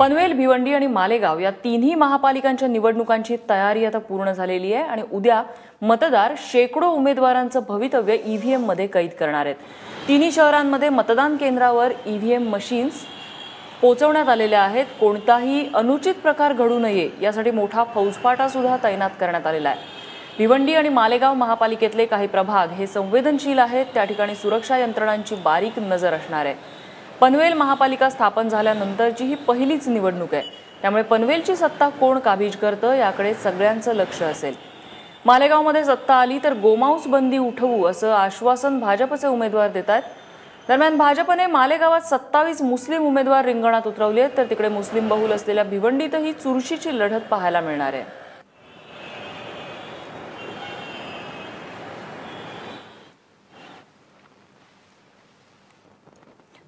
पनवेल भिवंडी आणि मालेगाव या तिन्ही महापालिकांच्या निवडणुकांची तयारी आता पूर्ण झालेली आहे आणि उद्या मतदार शेकडो उमेदवारांचं भवितव्य ईव्हीएममध्ये कैद करणार आहेत. तिन्ही शहरांमध्ये मतदान केंद्रावर ईव्हीएम मशीन्स पोचवण्यात आलेल्या आहेत. कोणताही अनुचित प्रकार घडू नये यासाठी मोठा फौजफाटा सुद्धा तैनात करण्यात आलेला आहे. भिवंडी आणि मालेगाव महापालिकेतले काही प्रभाग हे संवेदनशील आहेत. त्या ठिकाणी सुरक्षा यंत्रणांची बारीक नजर असणार आहे. पनवेल महापालिका स्थापन झाल्यानंतरची ही पहिलीच निवडणूक आहे. त्यामुळे पनवेलची सत्ता कोण काबीज करतं याकडे सगळ्यांचं लक्ष असेल. मालेगावमध्ये सत्ता आली तर गोमांस बंदी उठवू असं आश्वासन भाजपचे उमेदवार देत आहेत. दरम्यान भाजपने मालेगावात सत्तावीस मुस्लिम उमेदवार रिंगणात उतरवले आहेत तर तिकडे मुस्लिम बहुल असलेल्या भिवंडीतही चुरशीची लढत पाहायला मिळणार आहे.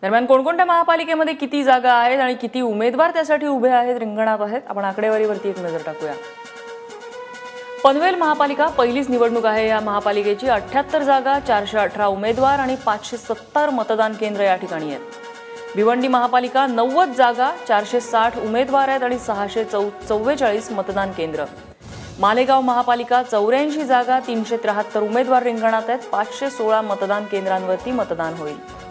दरम्यान कोणकोणत्या महापालिकेमध्ये किती जागा आहेत आणि किती उमेदवार त्यासाठी उभे आहेत रिंगणात आहेत? आपण आकडेवारीवरती एक नजर टाकूया. पनवेल महापालिका पहिलीच निवडणूक आहे. या महापालिकेची अठ्याहत्तर जागा चारशे अठरा उमेदवार आणि पाचशे सत्तर मतदान केंद्र या ठिकाणी आहेत. भिवंडी महापालिका नव्वद जागा चारशे साठ उमेदवार आहेत आणि सहाशे चौ चव्वेचाळीस मतदान केंद्र. मालेगाव महापालिका चौऱ्याऐंशी जागा तीनशे त्र्याहत्तर उमेदवार रिंगणात आहेत. पाचशे सोळा मतदान केंद्रांवरती मतदान होईल.